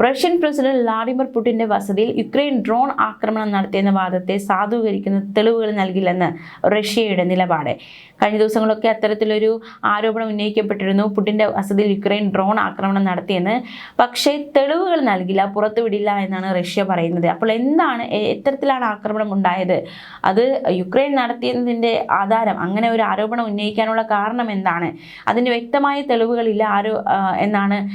Russian president Vladimir പുടിന്റെ വസതിയിൽ Ukraine drone ആക്രമണം നടത്തിയെന്ന വാദത്തെ സാധൂകരിക്കുന്ന തെളിവുകൾ നൽകില്ലെന്ന് റഷ്യയുടെ നിലപാട്. കഴിഞ്ഞ ദിവസങ്ങളൊക്കെ അത്തരത്തിലൊരു ആരോപണം ഉന്നയിക്കപ്പെട്ടിരുന്നു. പുടിന്റെ വസതിയിൽ യുക്രൈൻ ഡ്രോൺ ആക്രമണം നടത്തിയെന്ന്. പക്ഷേ തെളിവുകൾ നൽകില്ല പുറത്തുവിടില്ല എന്നാണ് റഷ്യ പറയുന്നത്. അപ്പോൾ എന്താണ് എത്തരത്തിലാണ് ആക്രമണം ഉണ്ടായത്? അത് യുക്രൈൻ നടത്തിയതിന്റെ ആധാരം അങ്ങനെ ഒരു ആരോപണം ഉന്നയിക്കാനുള്ള കാരണം എന്താണ്? അതിന് വ്യക്തമായ തെളിവുകളില്ല ആരോ എന്നാണ്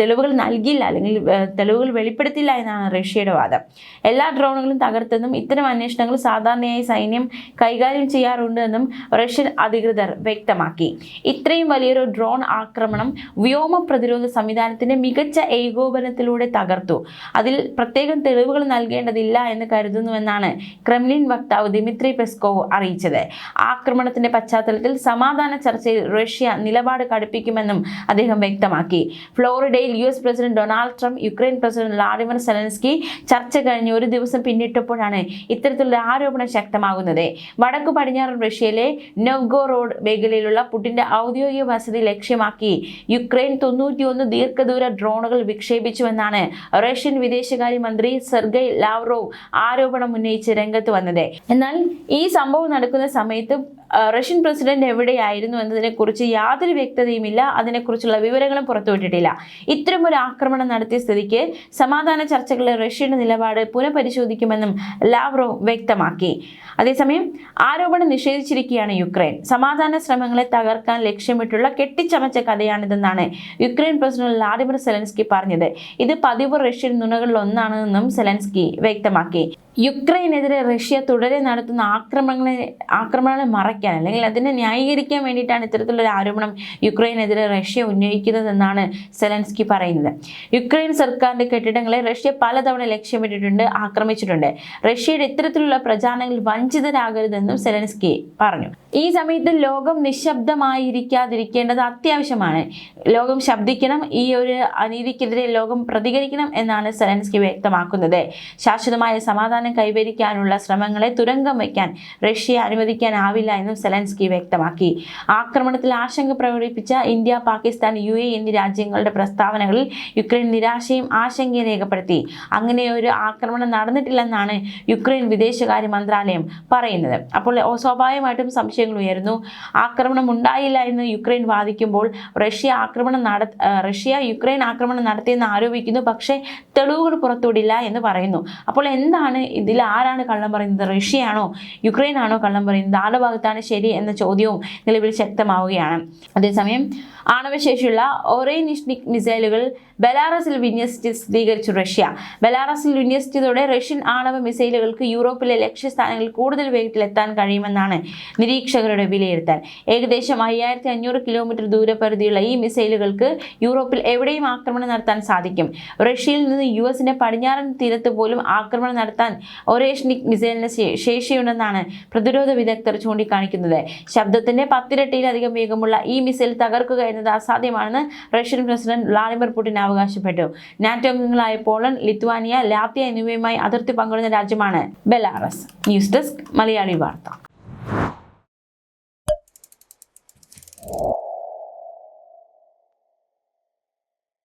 തെളിവുകൾ നൽകില്ല അല്ലെങ്കിൽ തെളിവുകൾ വെളിപ്പെടുത്തില്ല എന്നാണ് റഷ്യയുടെ വാദം. എല്ലാ ഡ്രോണുകളും തകർത്തെന്നും ഇത്തരം അന്വേഷണങ്ങൾ സാധാരണയായി സൈന്യം കൈകാര്യം ചെയ്യാറുണ്ടെന്നും റഷ്യൻ അധികൃതർ വ്യക്തമാക്കി. ഇത്രയും വലിയൊരു ഡ്രോൺ ആക്രമണം വ്യോമ പ്രതിരോധ സംവിധാനത്തിന്റെ മികച്ച ഏകോപനത്തിലൂടെ തകർത്തു. അതിൽ പ്രത്യേകം തെളിവുകൾ നൽകേണ്ടതില്ല എന്ന് കരുതുന്നുവെന്നാണ് ക്രെംലിൻ വക്താവ് ദിമിത്രി പെസ്കോവ് അറിയിച്ചത്. ആക്രമണത്തിന്റെ പശ്ചാത്തലത്തിൽ സമാധാന ചർച്ചയിൽ റഷ്യ നിലപാട് കടുപ്പിക്കുമെന്നും അദ്ദേഹം വ്യക്തമാക്കി. ഫ്ലോറിഡയിൽ US president Donald Trump Ukraine president Vladimir Zelensky ചർച്ച കഴിഞ്ഞ് ഒരു ദിവസം പിന്നിട്ടപ്പോഴാണ് ഇത്തരത്തിലുള്ള ആരോപണം ശക്തമാകുന്നത്. വടക്കു പടിഞ്ഞാറൻ റഷ്യയിലെ നൊവ്ഗോറോഡ് മേഖലയിലുള്ള പുടിന്റെ ഔദ്യോഗിക വസതി ലക്ഷ്യമാക്കി യുക്രൈൻ തൊണ്ണൂറ്റിയൊന്ന് ദീർഘദൂര ഡ്രോണുകൾ വിക്ഷേപിച്ചുവെന്നാണ് റഷ്യൻ വിദേശകാര്യ മന്ത്രി സെർഗൈ ലാവ്റോവ് ആരോപണം ഉന്നയിച്ച് രംഗത്ത് വന്നത്. എന്നാൽ ഈ സംഭവം നടക്കുന്ന സമയത്ത് റഷ്യൻ പ്രസിഡന്റ് എവിടെയായിരുന്നു എന്നതിനെക്കുറിച്ച് യാതൊരു വ്യക്തതയുമില്ല. അതിനെക്കുറിച്ചുള്ള വിവരങ്ങളും പുറത്തുവിട്ടിട്ടില്ല. ഇത്തരമൊരു ആക്രമണം നടത്തിയ സ്ഥിതിക്ക് സമാധാന ചർച്ചകളിൽ റഷ്യയുടെ നിലപാട് പുനഃപരിശോധിക്കുമെന്നും ലാവ്റോവ് വ്യക്തമാക്കി. അതേസമയം ആരോപണം നിഷേധിച്ചിരിക്കുകയാണ് യുക്രൈൻ. സമാധാന ശ്രമങ്ങളെ തകർക്കാൻ ലക്ഷ്യമിട്ടുള്ള കെട്ടിച്ചമച്ച കഥയാണിതെന്നാണ് യുക്രൈൻ പ്രസിഡന്റ് വ്ളാഡിമിർ സെലൻസ്കി പറഞ്ഞത്. ഇത് പതിവ് റഷ്യൻ നുണകളിൽ ഒന്നാണെന്നും സെലൻസ്കി വ്യക്തമാക്കി. യുക്രൈനെതിരെ റഷ്യ തുടരെ നടത്തുന്ന ആക്രമണങ്ങളെ ആക്രമണങ്ങളെ മറയ്ക്കാൻ അല്ലെങ്കിൽ അതിനെ ന്യായീകരിക്കാൻ വേണ്ടിയിട്ടാണ് ഇത്തരത്തിലൊരു ആരോപണം യുക്രൈനെതിരെ റഷ്യ ഉന്നയിക്കുന്നതെന്നാണ് സെലൻസ്കി പറയുന്നത്. യുക്രൈൻ സർക്കാരിന്റെ കെട്ടിടങ്ങളെ റഷ്യ പലതവണ ലക്ഷ്യമിട്ടിട്ടുണ്ട് ആക്രമിച്ചിട്ടുണ്ട്. റഷ്യയുടെ ഇത്തരത്തിലുള്ള പ്രചാരണങ്ങളിൽ വഞ്ചിതരാകരുതെന്നും സെലൻസ്കി പറഞ്ഞു. ഈ സമയത്ത് ലോകം നിശബ്ദമായിരിക്കാതിരിക്കേണ്ടത് അത്യാവശ്യമാണ്. ലോകം ശബ്ദിക്കണം ഈ ഒരു അനീതിക്കെതിരെ ലോകം പ്രതികരിക്കണം എന്നാണ് സെലൻസ്കി വ്യക്തമാക്കുന്നത്. ശാശ്വതമായ സമാധാനം കൈവരിക്കാനുള്ള ശ്രമങ്ങളെ തുരങ്കം വയ്ക്കാൻ റഷ്യയെ അനുവദിക്കാനാവില്ല എന്നും സെലൻസ്കി വ്യക്തമാക്കി. ആക്രമണത്തിൽ ആശങ്ക പ്രകടിപ്പിച്ച ഇന്ത്യ പാകിസ്ഥാൻ യു എ എന്നീ രാജ്യങ്ങളുടെ പ്രസ്താവനകളിൽ യുക്രൈൻ നിരാശയും ആശങ്കയും രേഖപ്പെടുത്തി. അങ്ങനെ ഒരു ആക്രമണം നടന്നിട്ടില്ലെന്നാണ് യുക്രൈൻ വിദേശകാര്യ മന്ത്രാലയം പറയുന്നത്. അപ്പോൾ സ്വാഭാവികമായിട്ടും സ്വാഭാവികമായിട്ടും സംശയങ്ങൾ ഉയരുന്നു ആക്രമണം ഉണ്ടായില്ല എന്ന് യുക്രൈൻ വാദിക്കുമ്പോൾ റഷ്യ ആക്രമണം നട റഷ്യ യുക്രൈൻ ആക്രമണം നടത്തിയെന്ന് ആരോപിക്കുന്നു. പക്ഷേ തെളിവുകൾ പുറത്തുവിടില്ല എന്ന് പറയുന്നു. അപ്പോൾ എന്താണ് ഇതിൽ ആരാണ് കള്ളം പറയുന്നത്? റഷ്യയാണോ? യുക്രൈൻ ആണോ കള്ളം പറയുന്നത്? ആരുടെ ഭാഗത്താണ് ശരി എന്ന ചോദ്യവും നിലവിൽ ശക്തമാവുകയാണ്. അതേസമയം ആണവശേഷിയുള്ള ഒറേനിഷ്നിക് മിസൈലുകൾ ബെലാറസിൽ വിന്യസിച്ച് സ്ഥിരീകരിച്ചു റഷ്യ. ബെലാറസിൽ വിന്യസിച്ചതോടെ റഷ്യൻ ആണവ മിസൈലുകൾക്ക് യൂറോപ്പിലെ ലക്ഷ്യസ്ഥാനങ്ങളിൽ കൂടുതൽ വേഗത്തിൽ എത്താൻ കഴിയുമെന്നാണ് നിരീക്ഷകരുടെ വിലയിരുത്തൽ. ഏകദേശം അയ്യായിരത്തി അഞ്ഞൂറ് കിലോമീറ്റർ ദൂരപരിധിയുള്ള ഈ മിസൈലുകൾക്ക് യൂറോപ്പിൽ എവിടെയും ആക്രമണം നടത്താൻ സാധിക്കും. റഷ്യയിൽ നിന്ന് യു എസിന്റെ പടിഞ്ഞാറൻ തീരത്ത് പോലും ആക്രമണം നടത്താൻ ഒരേഷ്നിക് മിസൈലിന് ശേഷിയുണ്ടെന്നാണ് പ്രതിരോധ വിദഗ്ധർ ചൂണ്ടിക്കാണിക്കുന്നത്. ശബ്ദത്തിന്റെ പത്തിരട്ടിയിലധികം വേഗമുള്ള ഈ മിസൈൽ തകർക്കുക എന്നത് അസാധ്യമാണെന്ന് റഷ്യൻ പ്രസിഡന്റ് വ്ളാഡിമിർ പുടിൻ അവകാശപ്പെട്ടു. നാറ്റോ അംഗങ്ങളായ പോളണ്ട് ലിത്വാനിയ ലാത്വിയ എന്നിവയുമായി അതിർത്തി പങ്കിടുന്ന രാജ്യമാണ് ബെലാറസ്. ന്യൂസ് ഡെസ്ക് മലയാളി വാർത്ത.